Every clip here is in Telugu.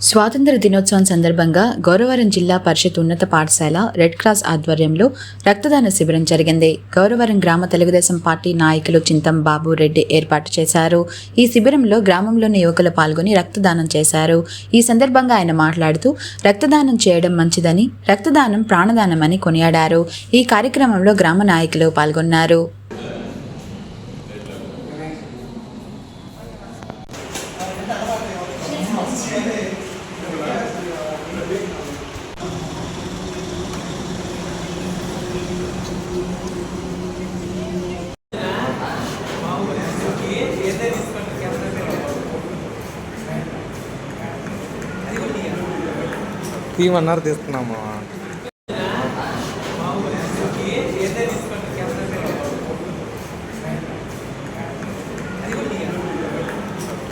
స్వాతంత్ర దినోత్సవం సందర్భంగా గౌరవరం జిల్లా పరిషత్ ఉన్నత పాఠశాల రెడ్ క్రాస్ ఆధ్వర్యంలో రక్తదాన శిబిరం జరిగింది. గౌరవరం గ్రామ తెలుగుదేశం పార్టీ నాయకులు చింతం బాబు రెడ్డి ఏర్పాటు చేశారు. ఈ శిబిరంలో గ్రామంలోని యువకులు పాల్గొని రక్తదానం చేశారు. ఈ సందర్భంగా ఆయన మాట్లాడుతూ రక్తదానం చేయడం మంచిదని రక్తదానం ప్రాణదానం అని కొనియాడారు. ఈ కార్యక్రమంలో గ్రామ నాయకులు పాల్గొన్నారు. తీయమన్నారు తీస్తున్నాము.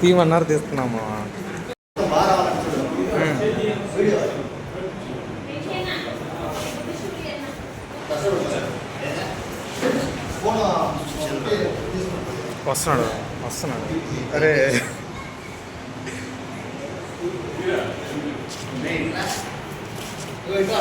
తీయమన్నారు తీస్తున్నాము. వస్తున్నాడు. వస్తున్నాడు అరే. ఇట్లా